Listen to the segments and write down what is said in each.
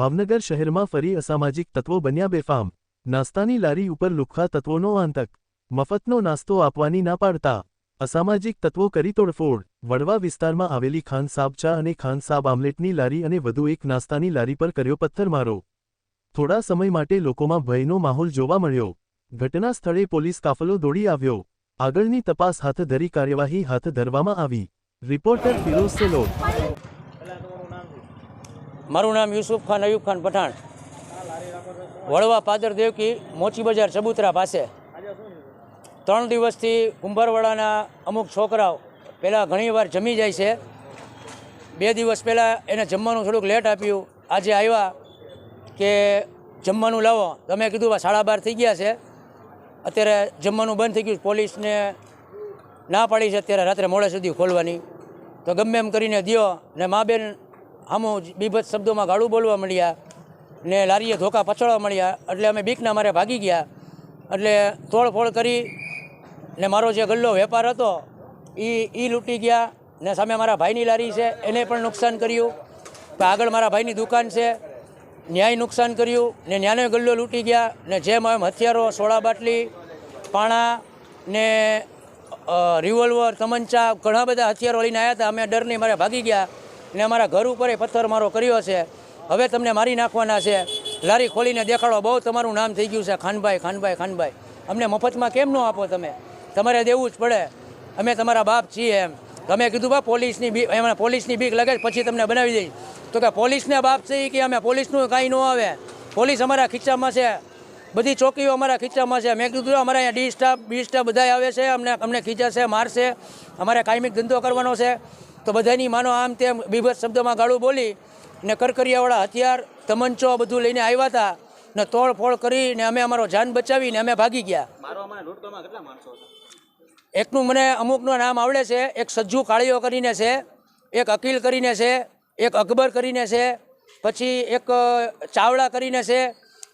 ભાવનગર શહેરમાં ફરી અસામાજિક તત્વો બન્યા બેફામ. નાસ્તાની લારી ઉપર લુખ્ખા તત્વોનો આંતક. મફતનો નાસ્તો આપવાની ના પાડતા. અસામાજિક તત્વો કરી તોડફોડ. વડવા વિસ્તારમાં આવેલી ખાન સાબ ચા અને ખાન સાબ આમલેટની લારી અને વધુ એક નાસ્તાની લારી પર કર્યો પથ્થરમારો. થોડા સમય માટે લોકોમાં ભયનો માહોલ જોવા મળ્યો. ઘટના સ્થળે પોલીસ કાફલો દોડી આવ્યો. આગળની તપાસ હાથ ધરી કાર્યવાહી હાથ ધરવામાં આવી. રિપોર્ટર ફિરોઝ સેલોટ મારું નામ યુસુફ ખાન અયુબ ખાન પઠાણ. વડવા પાદર દેવકી મોચી બજાર ચબુતરા પાસે. ત્રણ દિવસથી કુંભારવાડાના અમુક છોકરાઓ પહેલાં ઘણીવાર જમી જાય છે. બે દિવસ પહેલાં એને જમવાનું થોડુંક લેટ આપ્યું. આજે આવ્યા કે જમવાનું લાવો. તમે કીધું "બા, સાડા બાર થઈ ગયા છે. અત્યારે જમવાનું બંધ થઈ ગયું પોલીસને ના પાડી છે. અત્યારે રાત્રે મોડે સુધી ખોલવાની. તો ગમે એમ કરીને દ્યો ને મા બેન આમો બીભત શબ્દોમાં ગાળું બોલવા મળ્યા ને લારીએ ધોકા પછડવા મળ્યા. એટલે અમે બીકના મારે ભાગી ગયા. એટલે તોડફોડ કરી ને મારો જે ગલ્લો વેપાર હતો એ એ લૂંટી ગયા ને સામે મારા ભાઈની લારી છે, એને પણ નુકસાન કર્યું. આગળ મારા ભાઈની દુકાન છે, ન્યાય નુકસાન કર્યું ને ન્યાયનો ગલ્લો લૂંટી ગયા ને જેમ એમ હથિયારો, સોળા બાટલી, પાણા ને રિવોલ્વર તમંચા, ઘણા બધા હથિયારો લઈને આવ્યા હતા. અમે ડરની મારે ભાગી ગયા. ને અમારા ઘર ઉપર પથ્થરમારો કર્યો છે. હવે તમને મારી નાખવાના છે. લારી ખોલીને દેખાડો. બહુ તમારું નામ થઈ ગયું છે. ખાનભાઈ ખાનભાઈ ખાનભાઈ. અમને મફતમાં કેમ ન આપો તમે? તમારે દેવું જ પડે. અમે તમારા બાપ છીએ એમ. તમે કીધું બા, પોલીસની બી એમાં પોલીસની બીક લાગે પછી તમને બનાવી દઈ તો કે પોલીસને બાપ છે કે અમે પોલીસનું કાંઈ ન આવે. પોલીસ અમારા ખીચામાં છે. બધી ચોકીઓ અમારા ખીચામાં છે. મેં કીધું અમારા અહીંયા ડી સ્ટાફ, બી સ્ટાફ બધા આવે છે. અમને અમને ખીચાશે મારશે. અમારે કાયમિક ધંધો કરવાનો છે. તો બધાની માનો આમ તેમ બીભત શબ્દમાં ગાળું બોલી ને કરકરિયાવાળા હથિયાર તમંચો બધું લઈને આવ્યા હતા ને તોડફોડ કરીને અમે અમારો જાન બચાવીને અમે ભાગી ગયા. એકનું મને અમુકનું નામ આવડે છે એક સજ્જુ કાળીઓ કરીને છે એક અકીલ કરીને છે એક અકબર કરીને છે પછી એક ચાવડા કરીને છે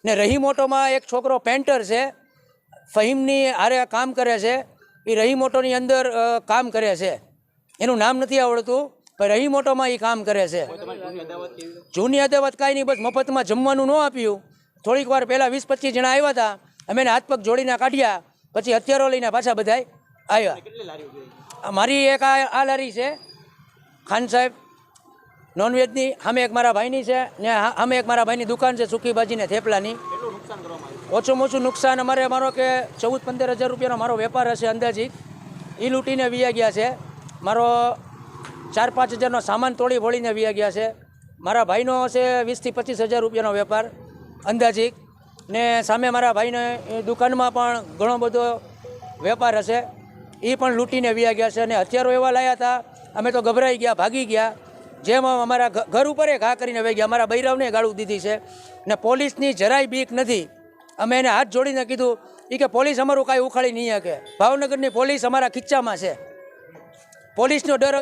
ને રહીમોટોમાં એક છોકરો પેન્ટર છે ફહીમની હારે કામ કરે છે એ રહીમોટોની અંદર કામ કરે છે. એનું નામ નથી આવડતું, પણ રહીમોટોમાં એ કામ કરે છે. જૂની અદાવત કાંઈ નહીં, બસ મફતમાં જમવાનું ન આપ્યું. થોડીક વાર પહેલાં વીસ પચીસ જણા આવ્યા હતા. અમે એને હાથ પગ જોડીને કાઢ્યા, પછી હથિયારો લઈને પાછા બધાય આવ્યા. મારી એક આ લારી છે, ખાન સાહેબ. નોનવેજની અમે એક મારા ભાઈની છે, ને સામે એક મારા ભાઈની દુકાન છે, સૂકી ભાજી ને થેપલાની. ઓછું ઓછું નુકસાન અમારે, મારો કે ચૌદ પંદર હજાર રૂપિયાનો મારો વેપાર હશે અંદાજિત. એ લૂંટીને વિયા ગયા છે. મારો ચાર પાંચ હજારનો સામાન તોડી ફોડીને વ્યા ગયા છે. મારા ભાઈનો હશે વીસથી પચીસ હજાર રૂપિયાનો વેપાર અંદાજિક ને સામે મારા ભાઈને દુકાનમાં પણ ઘણો બધો વેપાર હશે. એ પણ લૂંટીને વ્યા ગયા છે અને હથિયારો એવા લાયા હતા, અમે તો ગભરાઈ ગયા, ભાગી ગયા. જેમ અમારા ઘર ઉપર ઘા કરીને વહી ગયા. અમારા બૈરવને ગાળું દીધી છે. ને પોલીસની જરાય બીક નથી. અમે એને હાથ જોડીને કીધું એ કે પોલીસ અમારું કાંઈ ઉખાડી નહીં શકે. ભાવનગરની પોલીસ અમારા ખીચ્ચામાં છે. પોલીસનો ડર